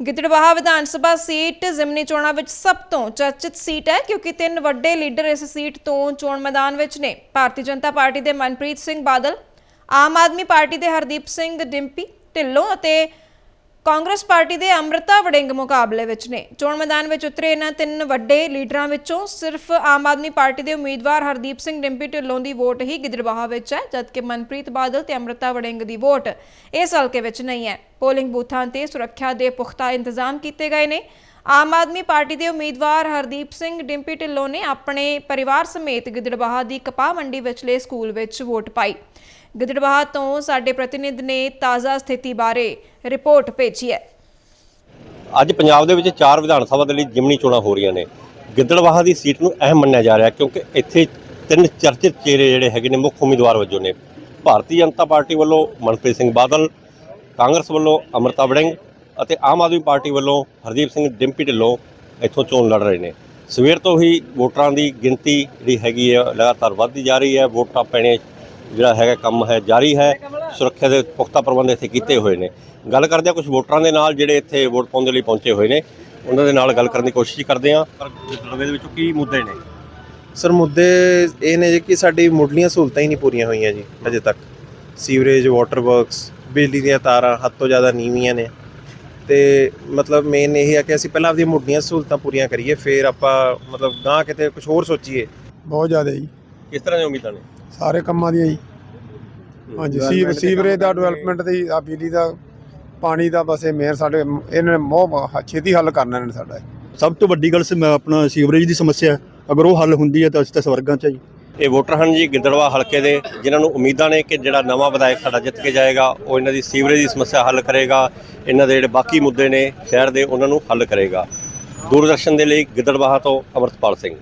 Gidderbaha Vidhan Sabha seat ਜ਼ਿਮਨੀ ਚੋਣਾਂ ਵਿੱਚ ਸਭ ਤੋਂ ਚਰਚਿਤ ਸੀਟ ਹੈ, ਕਿਉਂਕਿ ਤਿੰਨ ਵੱਡੇ ਲੀਡਰ ਇਸ ਸੀਟ ਤੋਂ ਚੋਣ ਮੈਦਾਨ ਵਿੱਚ ਨੇ। ਭਾਰਤੀ ਜਨਤਾ ਪਾਰਟੀ ਦੇ ਮਨਪ੍ਰੀਤ ਸਿੰਘ ਬਾਦਲ, ਆਮ ਆਦਮੀ ਪਾਰਟੀ ਦੇ ਹਰਦੀਪ ਸਿੰਘ ਡਿੰਪੀ, ਢਿੱਲੋਂ ਅਤੇ ਕਾਂਗਰਸ ਪਾਰਟੀ ਦੇ ਅੰਮ੍ਰਿਤਾ ਵੜਿੰਗ ਮੁਕਾਬਲੇ ਵਿੱਚ ਨੇ। ਚੋਣ ਮੈਦਾਨ ਵਿੱਚ ਉਤਰੇ ਇਹਨਾਂ ਤਿੰਨ ਵੱਡੇ ਲੀਡਰਾਂ ਵਿੱਚੋਂ ਸਿਰਫ ਆਮ ਆਦਮੀ ਪਾਰਟੀ ਦੇ ਉਮੀਦਵਾਰ ਹਰਦੀਪ ਸਿੰਘ ਡਿੰਪੀ ਢਿੱਲੋਂ ਦੀ ਵੋਟ ਹੀ ਗਿੱਦੜਬਾਹਾ ਵਿੱਚ ਹੈ, ਜਦਕਿ ਮਨਪ੍ਰੀਤ ਬਾਦਲ ਤੇ ਅੰਮ੍ਰਿਤਾ ਵੜਿੰਗ ਦੀ ਵੋਟ ਇਸ ਹਲਕੇ ਵਿੱਚ ਨਹੀਂ ਹੈ। ਪੋਲਿੰਗ ਬੂਥਾਂ ਤੇ ਸੁਰੱਖਿਆ ਦੇ ਪੁਖਤਾ ਇੰਤਜ਼ਾਮ ਕੀਤੇ ਗਏ ਨੇ। ਆਮ ਆਦਮੀ ਪਾਰਟੀ ਦੇ ਉਮੀਦਵਾਰ ਹਰਦੀਪ ਸਿੰਘ ਡਿੰਪੀ ਢਿੱਲੋਂ ਨੇ ਆਪਣੇ ਪਰਿਵਾਰ ਸਮੇਤ ਗਿੱਦੜਬਾਹਾ ਦੀ ਕਪਾਹ ਮੰਡੀ ਵਿਚਲੇ ਸਕੂਲ ਵਿੱਚ ਵੋਟ ਪਾਈ। ਗਿੱਦੜਬਾਹਾ ਤੋਂ ਸਾਡੇ ਪ੍ਰਤੀਨਿਧ ਨੇ ਤਾਜ਼ਾ ਸਥਿਤੀ ਬਾਰੇ ਰਿਪੋਰਟ ਭੇਜੀ ਹੈ। ਅੱਜ ਪੰਜਾਬ ਦੇ ਵਿੱਚ ਚਾਰ ਵਿਧਾਨ ਸਭਾ ਦੇ ਲਈ ਜਿਮਨੀ ਚੋਣਾਂ ਹੋ ਰਹੀਆਂ ਨੇ। ਗਿੱਦੜਵਾਹਾ ਦੀ ਸੀਟ ਨੂੰ ਅਹਿਮ ਮੰਨਿਆ ਜਾ ਰਿਹਾ ਕਿਉਂਕਿ ਇੱਥੇ ਤਿੰਨ ਚਰਚਿਤ ਚਿਹਰੇ ਜਿਹੜੇ ਹੈਗੇ ਨੇ ਮੁੱਖ ਉਮੀਦਵਾਰ ਵਜੋਂ ਨੇ। ਭਾਰਤੀ ਜਨਤਾ ਪਾਰਟੀ ਵੱਲੋਂ ਮਨਪ੍ਰੀਤ ਸਿੰਘ ਬਾਦਲ, ਕਾਂਗਰਸ ਵੱਲੋਂ ਅਮਰਤਾ ਵੜਿੰਗ ਅਤੇ ਆਮ ਆਦਮੀ ਪਾਰਟੀ ਵੱਲੋਂ ਹਰਦੀਪ ਸਿੰਘ ਡਿੰਪੀ ਢਿੱਲੋਂ ਇੱਥੋਂ ਚੋਣ ਲੜ ਰਹੇ ਨੇ। ਸਵੇਰ ਤੋਂ ਹੀ ਵੋਟਰਾਂ ਦੀ ਗਿਣਤੀ ਜਿਹੜੀ ਹੈਗੀ ਹੈ ਲਗਾਤਾਰ ਵੱਧਦੀ ਜਾ ਰਹੀ ਹੈ। ਵੋਟਾਂ ਪੈਣੇ ਜਿਹੜਾ ਹੈਗਾ ਕੰਮ ਹੈ, ਜਾਰੀ ਹੈ। ਸੁਰੱਖਿਆ ਦੇ ਪੁਖਤਾ ਪ੍ਰਬੰਧ ਇੱਥੇ ਕੀਤੇ ਹੋਏ ਨੇ। ਗੱਲ ਕਰਦੇ ਹਾਂ ਕੁਝ ਵੋਟਰਾਂ ਦੇ ਨਾਲ ਜਿਹੜੇ ਇੱਥੇ ਵੋਟ ਪਾਉਣ ਦੇ ਲਈ ਪਹੁੰਚੇ ਹੋਏ ਨੇ। ਉਹਨਾਂ ਦੇ ਨਾਲ ਗੱਲ ਕਰਨ ਦੀ ਕੋਸ਼ਿਸ਼ ਕਰਦੇ ਹਾਂ। ਪਰ ਗਿੱਦੜਵੇ ਦੇ ਵਿੱਚੋਂ ਕੀ ਮੁੱਦੇ ਨੇ? ਸਰ, ਮੁੱਦੇ ਇਹ ਨੇ ਜੀ ਕਿ ਸਾਡੀ ਮੁੱਢਲੀਆਂ ਸਹੂਲਤਾਂ ਹੀ ਨਹੀਂ ਪੂਰੀਆਂ ਹੋਈਆਂ ਜੀ ਅਜੇ ਤੱਕ। ਸੀਵਰੇਜ ਵਾਟਰ ਵਰਕਸ ਬਿਜਲੀ ਦੀਆਂ ਤਾਰਾਂ ਹੱਦ ਤੋਂ ਜ਼ਿਆਦਾ ਨੀਵੀਆਂ ਨੇ। ਤੇ ਮਤਲਬ ਮੇਨ ਇਹ ਹੈ ਕਿ ਅਸੀਂ ਪਹਿਲਾਂ ਆਪਦੀਆਂ ਮੁੱਢਲੀਆਂ ਸਹੂਲਤਾਂ ਪੂਰੀਆਂ ਕਰੀਏ ਫਿਰ ਆਪਾਂ ਮਤਲਬ ਗਾਂ ਕਿਤੇ ਕੁਝ ਹੋਰ ਸੋਚੀਏ। ਬਹੁਤ ਜ਼ਿਆਦਾ ਜੀ। ਕਿਸ ਤਰ੍ਹਾਂ ਦੀਆਂ ਉਮੀਦਾਂ ਨੇ ਸਾਰੇ ਕੰਮਾਂ ਦੀਆਂ ਜੀ। ਹਾਂਜੀ ਸੀਵ ਸੀਵਰੇਜ ਦਾ ਡਿਵੈਲਪਮੈਂਟ ਦੀ ਆ। ਬਿਜਲੀ ਦਾ ਪਾਣੀ ਦਾ ਬਸ ਇਹ ਮੇਰ ਸਾਡੇ ਇਹਨਾਂ ਨੇ ਮੋਹ ਛੇਤੀ ਹੱਲ ਕਰਨਾ ਇਹਨਾਂ ਨੇ ਸਾਡਾ। ਸਭ ਤੋਂ ਵੱਡੀ ਗੱਲ ਸੀ ਮੈਂ ਆਪਣਾ ਸੀਵਰੇਜ ਦੀ ਸਮੱਸਿਆ। ਅਗਰ ਉਹ ਹੱਲ ਹੁੰਦੀ ਹੈ ਤਾਂ ਅਸੀਂ ਤਾਂ ਸਵਰਗਾਂ 'ਚ ਆ ਜੀ। ਇਹ ਵੋਟਰ ਹਨ ਜੀ ਗਿੱਦੜਵਾ ਹਲਕੇ ਦੇ, ਜਿਨ੍ਹਾਂ ਨੂੰ ਉਮੀਦਾਂ ਨੇ ਕਿ ਜਿਹੜਾ ਨਵਾਂ ਵਿਧਾਇਕ ਸਾਡਾ ਜਿੱਤ ਕੇ ਜਾਏਗਾ, ਉਹ ਇਹਨਾਂ ਦੀ ਸੀਵਰੇਜ ਦੀ ਸਮੱਸਿਆ ਹੱਲ ਕਰੇਗਾ, ਇਹਨਾਂ ਦੇ ਜਿਹੜੇ ਬਾਕੀ ਮੁੱਦੇ ਨੇ ਸ਼ਹਿਰ ਦੇ, ਉਹਨਾਂ ਨੂੰ ਹੱਲ ਕਰੇਗਾ। ਦੂਰਦਰਸ਼ਨ ਦੇ ਲਈ ਗਿੱਦੜਵਾਹਾ ਤੋਂ ਅਮਰਤਪਾਲ ਸਿੰਘ।